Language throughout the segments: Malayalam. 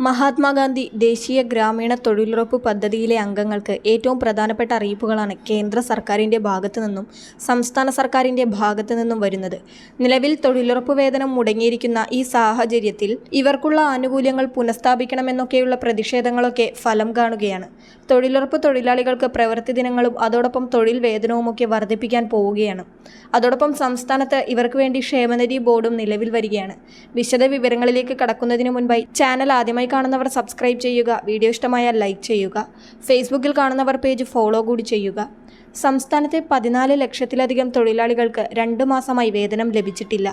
മഹാത്മാഗാന്ധി ദേശീയ ഗ്രാമീണ തൊഴിലുറപ്പ് പദ്ധതിയിലെ അംഗങ്ങൾക്ക് ഏറ്റവും പ്രധാനപ്പെട്ട അറിയിപ്പുകളാണ് കേന്ദ്ര സർക്കാരിന്റെ ഭാഗത്തു നിന്നും സംസ്ഥാന സർക്കാരിന്റെ ഭാഗത്തു നിന്നും വരുന്നത്. നിലവിൽ തൊഴിലുറപ്പ് വേതനം മുടങ്ങിയിരിക്കുന്ന ഈ സാഹചര്യത്തിൽ ഇവർക്കുള്ള ആനുകൂല്യങ്ങൾ പുനഃസ്ഥാപിക്കണമെന്നൊക്കെയുള്ള പ്രതിഷേധങ്ങളൊക്കെ ഫലം കാണുകയാണ്. തൊഴിലുറപ്പ് തൊഴിലാളികൾക്ക് പ്രവൃത്തി ദിനങ്ങളും അതോടൊപ്പം തൊഴിൽ വേതനവുമൊക്കെ വർദ്ധിപ്പിക്കാൻ പോവുകയാണ്. അതോടൊപ്പം സംസ്ഥാനത്ത് ഇവർക്ക് വേണ്ടി ക്ഷേമനിധി ബോർഡും നിലവിൽ വരികയാണ്. വിശദ വിവരങ്ങളിലേക്ക് കടക്കുന്നതിന് മുൻപായി ചാനൽ ആദ്യമായി കാണുന്നവർ സബ്സ്ക്രൈബ് ചെയ്യുക വീഡിയോ ഇഷ്ടമായാൽ ലൈക്ക് ചെയ്യുക ഫേസ്ബുക്കിൽ കാണുന്നവർ പേജ് ഫോളോ കൂടി ചെയ്യുക. സംസ്ഥാനത്തെ പതിനാല് ലക്ഷത്തിലധികം തൊഴിലാളികൾക്ക് രണ്ട് മാസമായി വേതനം ലഭിച്ചിട്ടില്ല.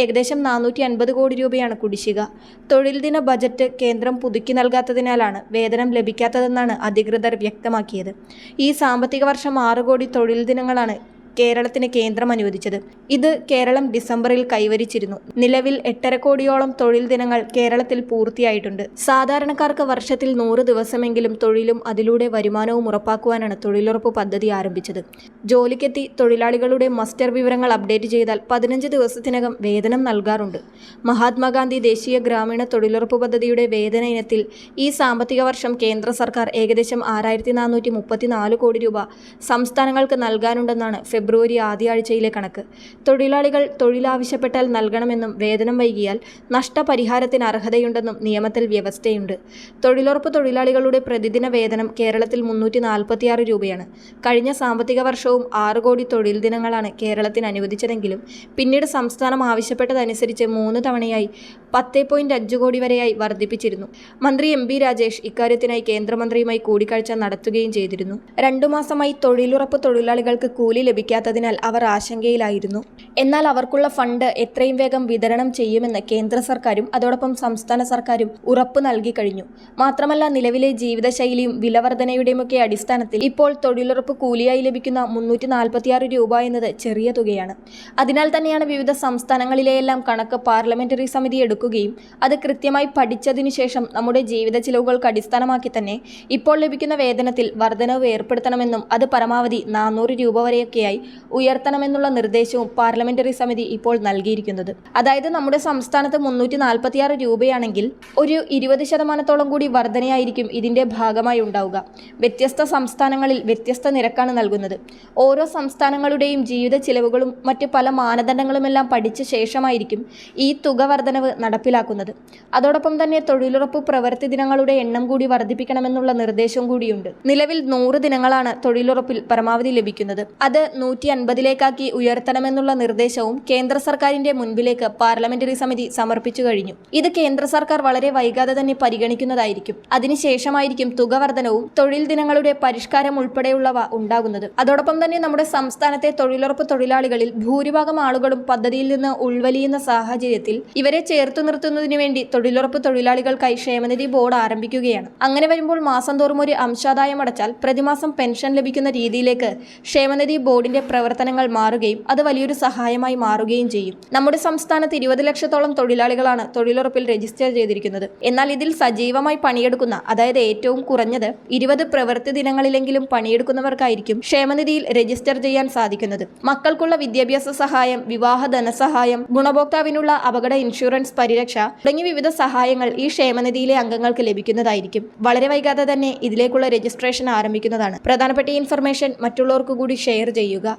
ഏകദേശം നാനൂറ്റി അൻപത് കോടി രൂപയാണ് കുടിശ്ശിക. തൊഴിൽ ദിന ബജറ്റ് കേന്ദ്രം പുതുക്കി നൽകാത്തതിനാലാണ് വേതനം ലഭിക്കാത്തതെന്നാണ് അധികൃതർ വ്യക്തമാക്കിയത്. ഈ സാമ്പത്തിക വർഷം ആറ് കോടി തൊഴിൽ ദിനങ്ങളാണ് കേരളത്തിന് കേന്ദ്രം അനുവദിച്ചത്. ഇത് കേരളം ഡിസംബറിൽ കൈവരിച്ചിരുന്നു. നിലവിൽ എട്ടര കോടിയോളം തൊഴിൽ ദിനങ്ങൾ കേരളത്തിൽ പൂർത്തിയായിട്ടുണ്ട്. സാധാരണക്കാർക്ക് വർഷത്തിൽ നൂറ് ദിവസമെങ്കിലും തൊഴിലും അതിലൂടെ വരുമാനവും ഉറപ്പാക്കുവാനാണ് തൊഴിലുറപ്പ് പദ്ധതി ആരംഭിച്ചത്. ജോലിക്കെത്തി തൊഴിലാളികളുടെ മസ്റ്റർ വിവരങ്ങൾ അപ്ഡേറ്റ് ചെയ്താൽ പതിനഞ്ച് ദിവസത്തിനകം വേതനം നൽകാറുണ്ട്. മഹാത്മാഗാന്ധി ദേശീയ ഗ്രാമീണ തൊഴിലുറപ്പ് പദ്ധതിയുടെ വേതന ഇനത്തിൽ ഈ സാമ്പത്തിക വർഷം കേന്ദ്ര സർക്കാർ ഏകദേശം ആറായിരത്തി കോടി രൂപ സംസ്ഥാനങ്ങൾക്ക് നൽകാനുണ്ടെന്നാണ് ഫെബ്രുവരി ആദ്യ ആഴ്ചയിലെ കണക്ക്. തൊഴിലാളികൾ തൊഴിലാവശ്യപ്പെട്ടാൽ നൽകണമെന്നും വേതനം വൈകിയാൽ നഷ്ടപരിഹാരത്തിന് അർഹതയുണ്ടെന്നും നിയമത്തിൽ വ്യവസ്ഥയുണ്ട്. തൊഴിലുറപ്പ് തൊഴിലാളികളുടെ പ്രതിദിന വേതനം കേരളത്തിൽ മുന്നൂറ്റി നാൽപ്പത്തിയാറ് രൂപയാണ്. കഴിഞ്ഞ സാമ്പത്തിക വർഷവും ആറ് കോടി തൊഴിൽ ദിനങ്ങളാണ് കേരളത്തിന് അനുവദിച്ചതെങ്കിലും പിന്നീട് സംസ്ഥാനം ആവശ്യപ്പെട്ടതനുസരിച്ച് മൂന്ന് തവണയായി പത്ത് പോയിന്റ് അഞ്ച് കോടി വരെയായി വർദ്ധിപ്പിച്ചിരുന്നു. മന്ത്രി എം ബി രാജേഷ് ഇക്കാര്യത്തിനായി കേന്ദ്രമന്ത്രിയുമായി കൂടിക്കാഴ്ച നടത്തുകയും ചെയ്തിരുന്നു. രണ്ടു മാസമായി തൊഴിലുറപ്പ് തൊഴിലാളികൾക്ക് കൂലി ലഭിക്കാത്തതിനാൽ അവർ ആശങ്കയിലായിരുന്നു. എന്നാൽ അവർക്കുള്ള ഫണ്ട് എത്രയും വേഗം വിതരണം ചെയ്യുമെന്ന് കേന്ദ്ര സർക്കാരും അതോടൊപ്പം സംസ്ഥാന സർക്കാരും ഉറപ്പ് നൽകി കഴിഞ്ഞു. മാത്രമല്ല നിലവിലെ ജീവിതശൈലിയും വിലവർധനയുടെയുമൊക്കെ അടിസ്ഥാനത്തിൽ ഇപ്പോൾ തൊഴിലുറപ്പ് കൂലിയായി ലഭിക്കുന്ന മുന്നൂറ്റി നാൽപ്പത്തിയാറ് രൂപ എന്നത് ചെറിയ തുകയാണ്. അതിനാൽ തന്നെയാണ് വിവിധ സംസ്ഥാനങ്ങളിലെയെല്ലാം കണക്ക് പാർലമെന്ററി സമിതി എടുക്കുകയും അത് കൃത്യമായി പഠിച്ചതിനു ശേഷം നമ്മുടെ ജീവിത ചിലവുകൾക്ക് അടിസ്ഥാനമാക്കി തന്നെ ഇപ്പോൾ ലഭിക്കുന്ന വേതനത്തിൽ വർധനവ് ഏർപ്പെടുത്തണമെന്നും അത് പരമാവധി നാനൂറ് രൂപ വരെയൊക്കെയായി ഉയർത്തണമെന്നുള്ള നിർദ്ദേശവും പാർലമെന്ററി സമിതി ഇപ്പോൾ നൽകിയിരിക്കുന്നത്. അതായത് നമ്മുടെ സംസ്ഥാനത്ത് മുന്നൂറ്റി നാൽപ്പത്തിയാറ് രൂപയാണെങ്കിൽ ഒരു ഇരുപത് ശതമാനത്തോളം കൂടി വർധനയായിരിക്കും ഇതിന്റെ ഭാഗമായി ഉണ്ടാവുക. വ്യത്യസ്ത സംസ്ഥാനങ്ങളിൽ വ്യത്യസ്ത നിരക്കാണ് നൽകുന്നത്. ഓരോ സംസ്ഥാനങ്ങളുടെയും ജീവിത ചിലവുകളും മറ്റ് പല മാനദണ്ഡങ്ങളുമെല്ലാം പഠിച്ച ശേഷമായിരിക്കും ഈ തുക വർധനവ് നടപ്പിലാക്കുന്നത്. അതോടൊപ്പം തന്നെ തൊഴിലുറപ്പ് പ്രവൃത്തി ദിനങ്ങളുടെ എണ്ണം കൂടി വർദ്ധിപ്പിക്കണമെന്നുള്ള നിർദ്ദേശം കൂടിയുണ്ട്. നിലവിൽ നൂറ് ദിനങ്ങളാണ് തൊഴിലുറപ്പിൽ പരമാവധി ലഭിക്കുന്നത്. അത് അൻപതിലേക്കാക്കി ഉയർത്തണമെന്നുള്ള നിർദ്ദേശവും കേന്ദ്ര സർക്കാരിന്റെ മുൻപിലേക്ക് പാർലമെന്ററി സമിതി സമർപ്പിച്ചു കഴിഞ്ഞു. ഇത് കേന്ദ്ര സർക്കാർ വളരെ വൈകാതെ തന്നെ പരിഗണിക്കുന്നതായിരിക്കും. അതിനുശേഷമായിരിക്കും തുക വർധനവും തൊഴിൽ ദിനങ്ങളുടെ പരിഷ്കാരം ഉൾപ്പെടെയുള്ളവ ഉണ്ടാകുന്നത്. അതോടൊപ്പം തന്നെ നമ്മുടെ സംസ്ഥാനത്തെ തൊഴിലുറപ്പ് തൊഴിലാളികളിൽ ഭൂരിഭാഗം ആളുകളും പദ്ധതിയിൽ നിന്ന് ഉൾവലിയുന്ന സാഹചര്യത്തിൽ ഇവരെ ചേർത്തു നിർത്തുന്നതിനു വേണ്ടി തൊഴിലുറപ്പ് തൊഴിലാളികൾക്കായി ക്ഷേമനിധി ബോർഡ് ആരംഭിക്കുകയാണ്. അങ്ങനെ വരുമ്പോൾ മാസം തോറും ഒരു അംശാദായം അടച്ചാൽ പ്രതിമാസം പെൻഷൻ ലഭിക്കുന്ന രീതിയിലേക്ക് ക്ഷേമനിധി ബോർഡിന്റെ പ്രവർത്തനങ്ങൾ മാറുകയും അത് വലിയൊരു സഹായമായി മാറുകയും ചെയ്യും. നമ്മുടെ സംസ്ഥാനത്ത് ഇരുപത് ലക്ഷത്തോളം തൊഴിലാളികളാണ് തൊഴിലുറപ്പിൽ രജിസ്റ്റർ ചെയ്തിരിക്കുന്നത്. എന്നാൽ ഇതിൽ സജീവമായി പണിയെടുക്കുന്ന അതായത് ഏറ്റവും കുറഞ്ഞത് ഇരുപത് പ്രവൃത്തി ദിനങ്ങളിലെങ്കിലും പണിയെടുക്കുന്നവർക്കായിരിക്കും ക്ഷേമനിധിയിൽ രജിസ്റ്റർ ചെയ്യാൻ സാധിക്കുന്നത്. മക്കൾക്കുള്ള വിദ്യാഭ്യാസ സഹായം വിവാഹ ധനസഹായം ഗുണഭോക്താവിനുള്ള അപകട ഇൻഷുറൻസ് പരിരക്ഷ തുടങ്ങിയ വിവിധ സഹായങ്ങൾ ഈ ക്ഷേമനിധിയിലെ അംഗങ്ങൾക്ക് ലഭിക്കുന്നതായിരിക്കും. വളരെ വൈകാതെ തന്നെ ഇതിലേക്കുള്ള രജിസ്ട്രേഷൻ ആരംഭിക്കുന്നതാണ്. പ്രധാനപ്പെട്ട ഇൻഫർമേഷൻ മറ്റുള്ളവർക്ക് കൂടി ഷെയർ ചെയ്യുക.